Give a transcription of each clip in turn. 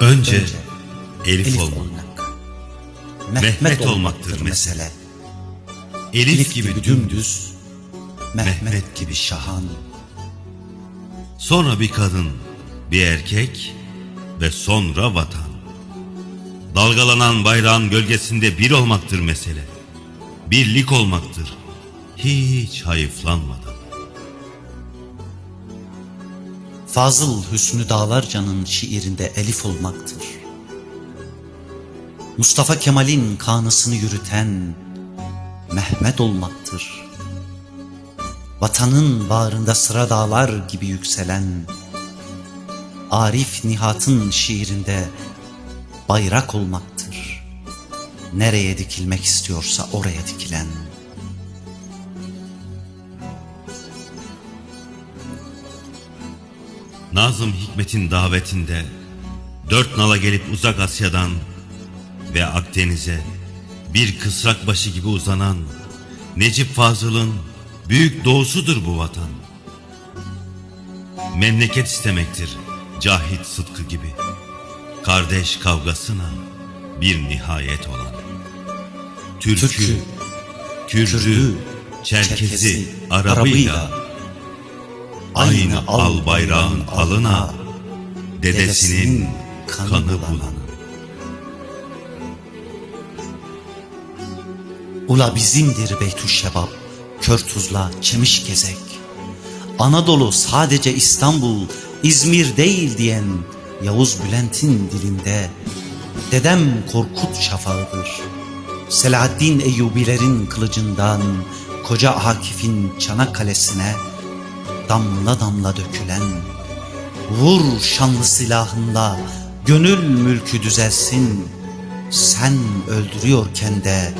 Önce Elif, Elif olmak, olmak. Mehmet olmaktır mesele. Elif, gibi dümdüz, Mehmet gibi şahan. sonra bir kadın, bir erkek ve sonra vatan. Dalgalanan bayrağın gölgesinde bir olmaktır mesele. Birlik olmaktır, hiç hayıflanmadan. Fazıl Hüsnü Dağlarca'nın şiirinde elif olmaktır. Mustafa Kemal'in kanısını yürüten Mehmet olmaktır. Vatanın bağrında sıra dağlar gibi yükselen Arif Nihat'ın şiirinde bayrak olmaktır. Nereye dikilmek istiyorsa oraya dikilen. Nazım Hikmet'in davetinde dört nala gelip uzak Asya'dan ve Akdeniz'e bir kısrak başı gibi uzanan Necip Fazıl'ın büyük doğusudur bu vatan. Memleket istemektir Cahit Sıtkı gibi. Kardeş kavgasına bir nihayet olan. Türkü, Türkü, Kürdü, Çerkezi, Çerkezi, Arabıyla Arabıyla, aynı al bayrağın alına dedesinin kanı bulan. Ula bizimdir Beytüşşebap, kör tuzla çemiş gezek. Anadolu sadece İstanbul, İzmir değil diyen Yavuz Bülent'in dilinde dedem Korkut şafağıdır. Selahaddin Eyyubilerin kılıcından koca Akif'in Çanakkale'sine damla damla dökülen vur şanlı silahında gönül mülkü düzelsin sen öldürüyorken de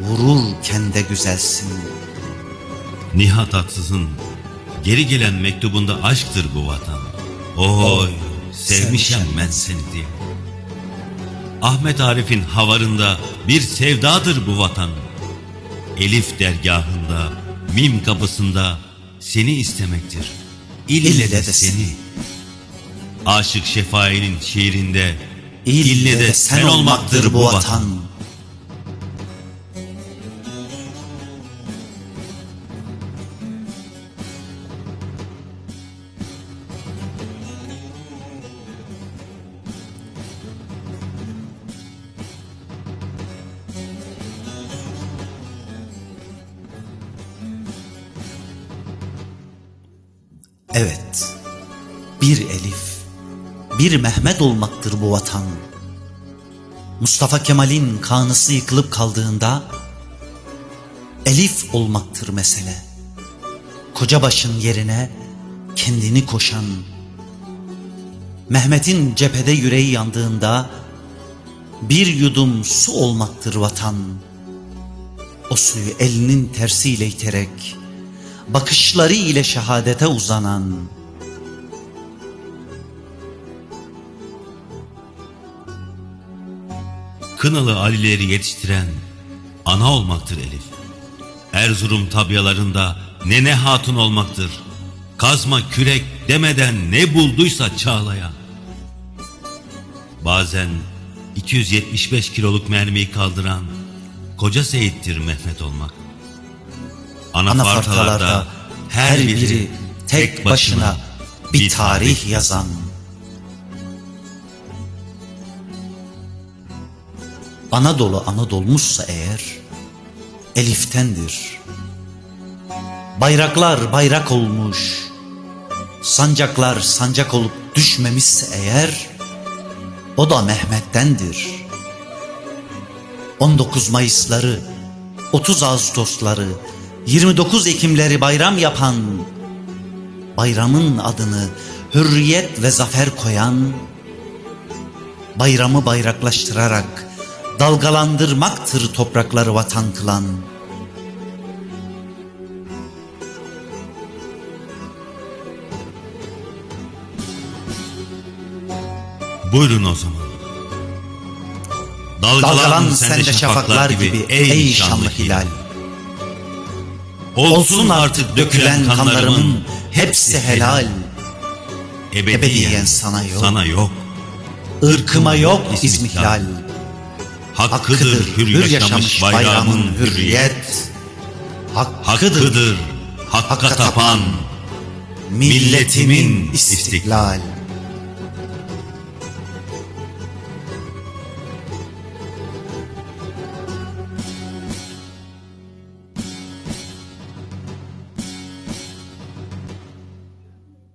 vururken de güzelsin. Nihat Atsız'ın geri gelen mektubunda aşktır bu vatan. Oy sevmişem ben seni diye. Ahmet Arif'in havarında bir sevdadır bu vatan. Elif dergahında, mim kapısında seni istemektir. İlle de, de seni. Aşık Şefai'nin şiirinde İlle de sen olmaktır bu vatan. Evet, bir Elif, bir Mehmet olmaktır bu vatan. Mustafa Kemal'in kanısı yıkılıp kaldığında Elif olmaktır mesele. Koca başın yerine kendini koşan, Mehmet'in cephede yüreği yandığında bir yudum su olmaktır vatan. O suyu elinin tersiyle iterek, bakışları ile şehadete uzanan, Kınalı Alileri yetiştiren ana olmaktır Elif. Erzurum tabyalarında nene hatun olmaktır. Kazma kürek demeden ne bulduysa çağlayan. Bazen 275 kiloluk mermiyi kaldıran koca Seyit'tir Mehmet olmak. Anafartalarda her biri tek başına bir tarih yazan. Anadolu Anadolmuşsa eğer Elif'tendir. Bayraklar bayrak olmuş, sancaklar sancak olup düşmemişse eğer o da Mehmet'tendir. 19 Mayısları, 30 Ağustosları, 29 Ekimleri bayram yapan, bayramın adını hürriyet ve zafer koyan, bayramı bayraklaştırarak dalgalandırmaktır toprakları vatan kılan. Buyurun o zaman. Dalgalan, Dalgalan sende şafaklar gibi ey şanlı hilal. Olsun artık dökülen kanlarımın hepsi helal. Ebediyen sana yok. Sana yok. ırkıma yok ismihlal. Hakkıdır hür yaşamış bayramın hürriyet. Hakkıdır hakka tapan milletimin istiklal.